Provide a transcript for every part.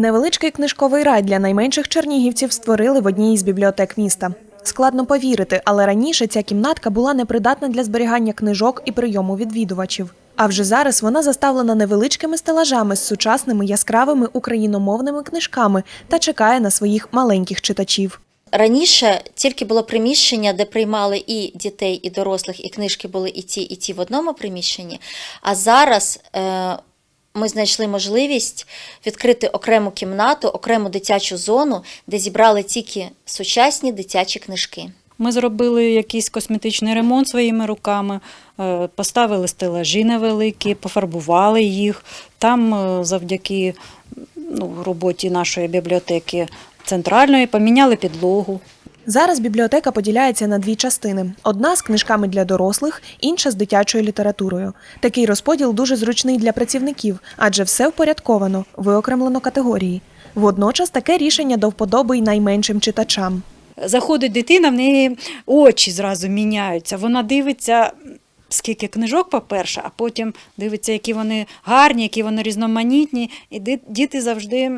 Невеличкий книжковий рай для найменших чернігівців створили в одній із бібліотек міста. Складно повірити, але раніше ця кімнатка була непридатна для зберігання книжок і прийому відвідувачів. А вже зараз вона заставлена невеличкими стелажами з сучасними яскравими україномовними книжками та чекає на своїх маленьких читачів. Раніше тільки було приміщення, де приймали і дітей, і дорослих, і книжки були і ті, і ті в одному приміщенні. А зараз е, ми знайшли можливість відкрити окрему кімнату, окрему дитячу зону, де зібрали тільки сучасні дитячі книжки. Ми зробили якийсь косметичний ремонт своїми руками, е, поставили стелажі невеликі, пофарбували їх. Там е, завдяки ну, роботі нашої бібліотеки центральної поміняли підлогу. Зараз бібліотека поділяється на дві частини: одна з книжками для дорослих, інша з дитячою літературою. Такий розподіл дуже зручний для працівників, адже все впорядковано, виокремлено категорії. Водночас таке рішення до вподоби й найменшим читачам. Заходить дитина, в неї очі зразу міняються. Вона дивиться, скільки книжок, по-перше, а потім дивиться, які вони гарні, які вони різноманітні. І діти завжди,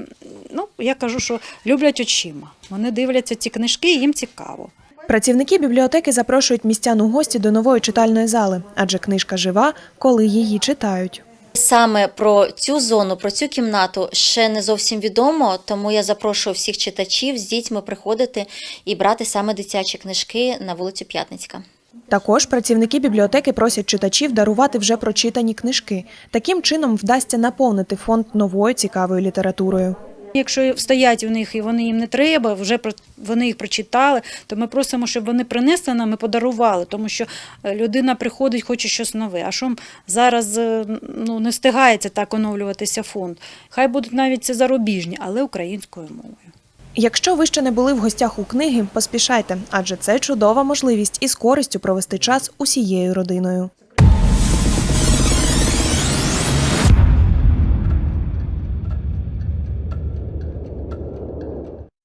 я кажу, що люблять очима. Вони дивляться ці книжки, і їм цікаво. Працівники бібліотеки запрошують містян у гості до нової читальної зали, адже книжка жива, коли її читають. Саме про цю зону, про цю кімнату ще не зовсім відомо, тому я запрошую всіх читачів з дітьми приходити і брати саме дитячі книжки на вулицю П'ятницька. Також працівники бібліотеки просять читачів дарувати вже прочитані книжки. Таким чином вдасться наповнити фонд новою цікавою літературою. Якщо стоять у них і вони їм не треба, вже вони їх прочитали, то ми просимо, щоб вони принесли нам і подарували, тому що е, людина приходить, хоче щось нове. А що зараз е, ну, не встигається так оновлюватися фонд. Хай будуть навіть це зарубіжні, але українською мовою. Якщо ви ще не були в гостях у книги, поспішайте, адже це чудова можливість із користю провести час усією родиною.